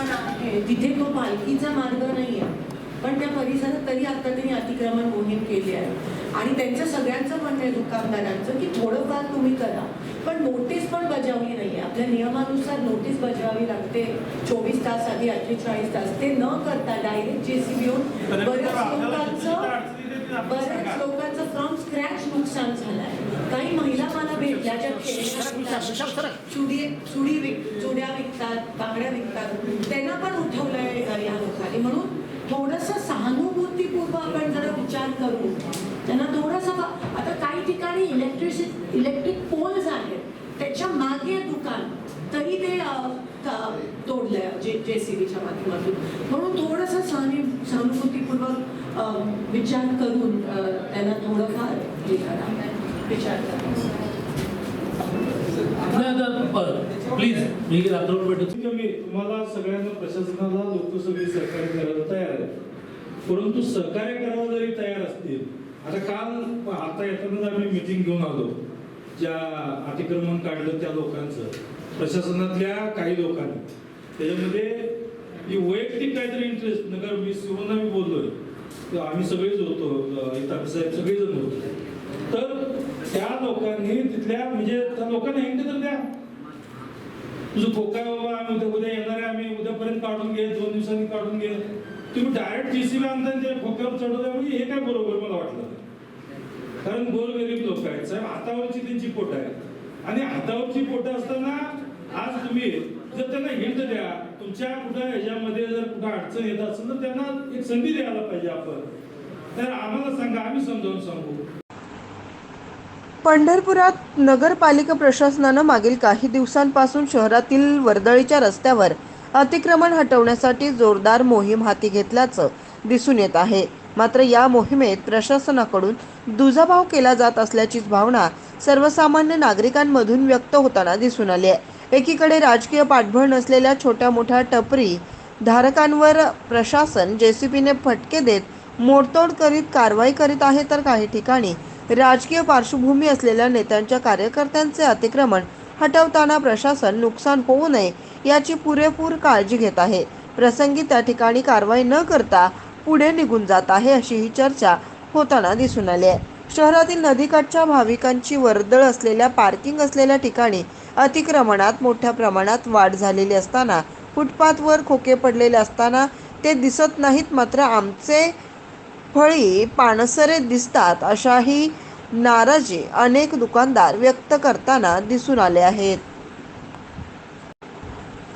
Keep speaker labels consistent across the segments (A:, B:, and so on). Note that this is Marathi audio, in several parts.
A: अतिक्रमण आहे. तिथे तो पालखीचा मार्ग नाही आहे पण त्या परिसरात तरी आता त्यांनी अतिक्रमण मोहीम केली आहे. आणि त्यांचं सगळ्यांचं म्हणणं आहे दुकानदारांचं की थोडंफार तुम्ही करा. पण नोटीस पण बजावली नाही आहे आपल्या नियमानुसार नोटीस बजावावी लागते. चोवीस तास आधी अठ्ठेचाळीस तास. ते न करता डायरेक्ट जे सी बी येऊन बऱ्याच लोकांचं बऱ्याच लोकांचं फ्रॉम स्क्रॅच नुकसान झालंय. काही महिला मला भेटल्या ज्या खेळण्या विकतात, चुडी चुडी विक चुड्या विकतात बांगड्या विकतात. त्यांना पण उठवलंय या लोकांनी. म्हणून थोडस सहानुभूतीपूर्व आपण जरा विचार करू. त्यांना थोडंसं आता काही ठिकाणी इलेक्ट्रिसिटी इलेक्ट्रिक पोल्स आहेत त्याच्यामागे दुकान. तरी ते तोडलंय जे जे सी बीच्या माध्यमातून. म्हणून थोडंसं सहानु सहानुभूतीपूर्वक विचार करून त्यांना थोडंफार हे करा. विचार करा.
B: प्लीज मी रात्रभर भेटतो
C: मी तुम्हाला सगळ्यांना प्रशासनाला लोक सगळे सहकार्य करायला तयार आहेत परंतु सहकार्य करायला जरी तयार असतील आता काल आता येतानाच आम्ही मिटिंग घेऊन आलो. ज्या अतिक्रमण काढलं त्या लोकांचं प्रशासनातल्या काही लोकांनी. त्याच्यामध्ये वैयक्तिक काहीतरी इंटरेस्ट नगर मी शिवून आम्ही बोललोय. आम्ही सगळेच होतो इतर साहेब सगळेजण होतो. तर त्या लोकांनी तिथल्या म्हणजे त्या लोकांना हिंट तर द्या. तुझं खोकाय बाबा आम्ही उद्या उद्या येणार आहे आम्ही उद्यापर्यंत काढून घे दोन दिवसांनी काढून घे. तुम्ही डायरेक्ट जीसीबी आणता आणि त्या खोक्यावर चढवता म्हणजे हे काय बरोबर मला वाटलं? कारण गोरगरीब लोक आहेत साहेब. हातावरची त्यांची पोट आहे आणि हातावरची पोट असताना आज तुम्ही जर त्यांना हिंट द्या तुमच्या कुठं ह्याच्यामध्ये जर कुठं अडचण येत असेल तर त्यांना एक संधी द्यायला पाहिजे आपण. तर आम्हाला सांगा आम्ही समजावून सांगू.
D: पंढरपुरात नगरपालिका प्रशासनानं मागील काही दिवसांपासून शहरातील वर्दळीच्या रस्त्यावर अतिक्रमण हटवण्यासाठी जोरदार मोहीम हाती घेतल्याचं दिसून येत आहे. मात्र या मोहिमेत प्रशासनाकडून दुजाभाव केला जात असल्याचीच भावना सर्वसामान्य नागरिकांमधून व्यक्त होताना दिसून आली आहे. एकीकडे राजकीय पाठबळ नसलेल्या छोट्या मोठ्या टपरी धारकांवर प्रशासन जेसीबीने फटके देत मोडतोड करीत कारवाई करीत आहे तर काही ठिकाणी राजकीय पार्श्वभूमी असलेल्या नेत्यांच्या कार्यकर्त्यांचे अतिक्रमण हटवताना प्रशासन नुकसान होऊ नये याची पुरेपूर काळजी घेत आहे. प्रसंगी त्या ठिकाणी कारवाई न करता पुढे निघून जात आहे अशी ही चर्चा होताना दिसून आली आहे. शहरातील नदीकाठच्या भाविकांची वर्दळ असलेल्या पार्किंग असलेल्या ठिकाणी अतिक्रमणात मोठ्या प्रमाणात वाढ झालेली असताना फुटपाथवर खोके पडलेले असताना ते दिसत नाहीत मात्र आमचे फळी पानसरे दिसतात अशाही नाराजी अनेक दुकानदार व्यक्त करताना दिसून आले आहेत.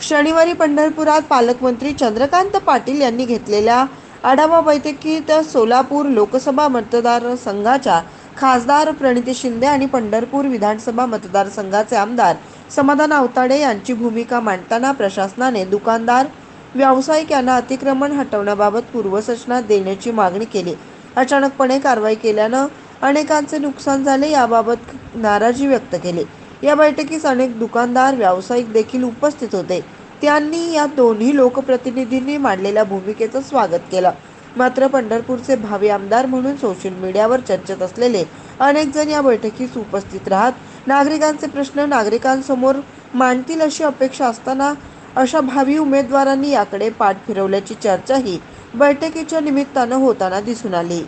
D: शनिवारी पंढरपुरात पालकमंत्री चंद्रकांत पाटील यांनी घेतलेल्या आढावा बैठकीत सोलापूर लोकसभा मतदारसंघाच्या खासदार प्रणिती शिंदे आणि पंढरपूर विधानसभा मतदारसंघाचे आमदार समाधान आवताडे यांची भूमिका मांडताना प्रशासनाने दुकानदार व्यावसायिक यांना अतिक्रमण हटवण्याबाबत पूर्वसूचना देण्याची मागणी केली. अचानकपणे कारवाई केल्यानं अनेकांचे नुकसान झाले याबाबत नाराजी व्यक्त केली. या बैठकीस अनेक दुकानदार व्यावसायिक देखील उपस्थित होते. त्यांनी या दोन्ही लोकप्रतिनिधींनी मांडलेल्या भूमिकेचं स्वागत केलं. मात्र पंढरपूरचे भावी आमदार म्हणून सोशल मीडियावर चर्चेत असलेले अनेक जण या बैठकीस उपस्थित राहत नागरिकांचे प्रश्न नागरिकांसमोर मांडतील अशी अपेक्षा असताना अशा भावी उमेदवारांनी याकडे पाठ फिरवल्याची चर्चाही बैठकीच्या निमित्तानं होताना दिसून आली.